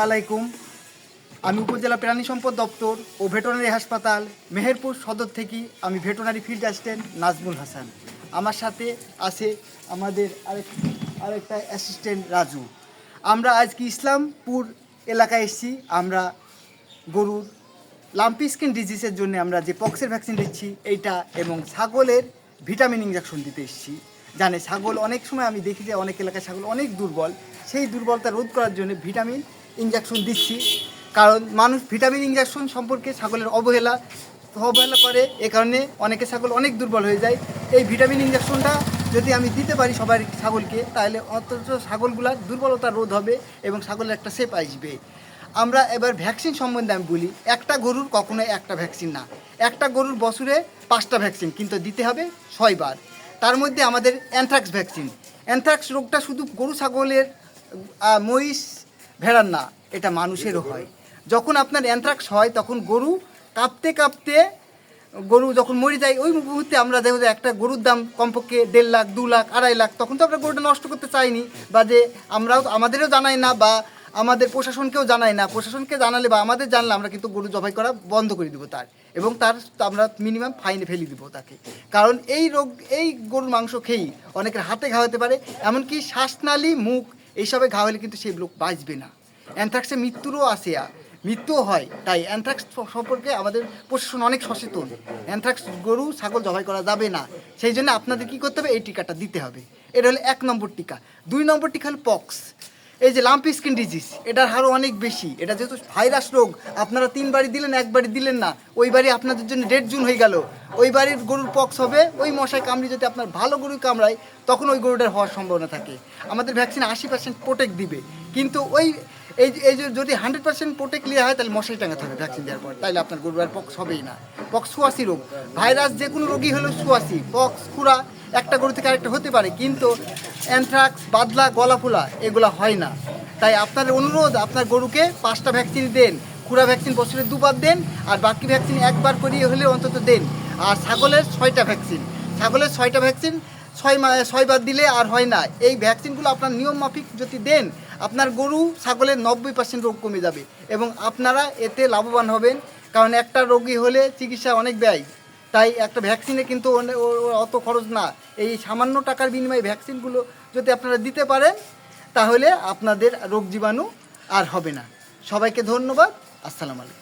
আলাইকুম। আমি উপজেলা প্রাণী সম্পদ দপ্তর ও ভেটেরিনারি হাসপাতাল মেহেরপুর সদর থেকে আমি veterinary field assistant Nazmul Hasan. আমার সাথে আছে আমাদের আরেক, আরেকটা অ্যাসিস্ট্যান্ট রাজু। আমরা আজকে ইসলামপুর এলাকায় এসেছি। আমরা গরুর লাম্পি স্কিন ডিজিজের জন্য আমরা যে পক্সের ভ্যাকসিন দিচ্ছি, এইটা এবং ছাগলের ভিটামিন ইঞ্জেকশন দিতে এসেছি। জানে ছাগল অনেক সময় আমি দেখি যে অনেক এলাকায় ছাগল অনেক দুর্বল। সেই দুর্বলতা রোধ করার জন্য ভিটামিন ইঞ্জেকশন দিচ্ছি। কারণ মানুষ ভিটামিন ইঞ্জেকশন সম্পর্কে ছাগলের অবহেলা অবহেলা করে। এ কারণে অনেকে ছাগল অনেক দুর্বল হয়ে যায়। এই ভিটামিন ইঞ্জেকশনটা যদি আমি দিতে পারি সবার ছাগলকে, তাহলে অন্তত ছাগলগুলার দুর্বলতা রোধ হবে এবং ছাগলের একটা শেপ আসবে। আমরা এবার ভ্যাকসিন সম্বন্ধে আমি বলি, একটা গরুর কখনোই একটা ভ্যাকসিন না। একটা গরুর বছরে পাঁচটা ভ্যাকসিন কিন্তু দিতে হবে ছয়বার। তার মধ্যে আমাদের অ্যানথ্রাক্স ভ্যাকসিন অ্যানথ্রাক্স রোগটা শুধু গরু, ছাগলের মহিষ ভেড়ার না এটা মানুষেরও হয়। যখন আপনার অ্যানথ্রাক্স হয় তখন গরু কাঁপতে কাঁপতে গরু যখন মরে যায় ওই মুহূর্তে আমরা দেখো যে একটা গরুর দাম কমপক্ষে দেড় লাখ দু লাখ আড়াই লাখ তখন তো আমরা গরুটা নষ্ট করতে চাইনি বা যে আমরাও আমাদেরও জানাই না বা আমাদের প্রশাসনকেও জানাই না। প্রশাসনকে জানালে বা আমাদের জানলে আমরা কিন্তু গরু জবাই করা বন্ধ করে দেবো তার। এবং তার আমরা মিনিমাম ফাইনে ফেলে দিব তাকে। কারণ এই রোগ এই গরুর মাংস খেয়েই অনেকের হাতে ঘা হতে পারে। এমনকি শ্বাসনালী মুখ এইসবে ঘা হলে কিন্তু সেই লোক বাঁচবে না। অ্যানথ্রাক্সে মৃত্যুরও আসে মৃত্যুও হয়। তাই অ্যান্থ্রাক্স সম্পর্কে আমাদের প্রশাসন অনেক সচেতন। অ্যানথ্রাক্স গরু, ছাগল জবাই করা যাবে না। সেই জন্য আপনাদের কী করতে হবে? এই টিকাটা দিতে হবে। এটা হলো এক নম্বর টিকা। দুই নম্বর টিকা হলো পক্স। এই যে লাম্পি স্কিন ডিজিজ এটার হারও অনেক বেশি। এটা যেহেতু ভাইরাস রোগ, আপনারা তিনবারই দিলেন একবারই দিলেন না। ওই বাড়ি আপনাদের জন্য দেড় জুন হয়ে গেল। ওই বাড়ির গরুর পক্স হবে, ওই মশায় কামড়ি যদি আপনার ভালো গরু কামড়ায়, তখন ওই গরুটার হওয়ার সম্ভাবনা থাকে। আমাদের ভ্যাকসিন আশি পার্সেন্ট প্রোটেক্ট দিবে। কিন্তু ওই, এই এই যে যদি হান্ড্রেড পার্সেন্ট প্রোটেক্ট নেওয়া হয়, তাহলে মশারি টাঙাতে হবে ভ্যাকসিন দেওয়ার পর। তাহলে আপনার গরুর পক্স হবেই না। পক্স সুয়াসি রোগ। ভাইরাস যে কোনো রোগী হলো সুয়াসি। পক্স খুরা একটা গরু থেকে আরেকটা হতে পারে, কিন্তু অ্যানথ্রাক্স বাদলা গলা ফোলা এগুলো হয় না। তাই আপনাদের অনুরোধ, আপনার গরুকে পাঁচটা ভ্যাকসিন দেন খুরা ভ্যাকসিন বছরে দুবার দেন, আর বাকি ভ্যাকসিন একবার করিয়ে হলে অন্তত দেন। আর ছাগলের ছয়টা ভ্যাকসিন ছাগলের ছয়টা ভ্যাকসিন ছয় ছয়বার দিলে আর হয় না। এই ভ্যাকসিনগুলো আপনার নিয়ম মাফিক যদি দেন, আপনার গরু ছাগলের নব্বই পার্সেন্ট রোগ কমে যাবে এবং আপনারা এতে লাভবান হবেন, কারণ একটা রোগী হলে চিকিৎসা অনেক ব্যয়। তাই একটা ভ্যাকসিনে কিন্তু অত খরচ না। এই সামান্য টাকার বিনিময়ে ভ্যাকসিনগুলো যদি আপনারা দিতে পারেন, তাহলে আপনাদের রোগ জীবাণু আর হবে না। সবাইকে ধন্যবাদ। আসসালামু আলাইকুম।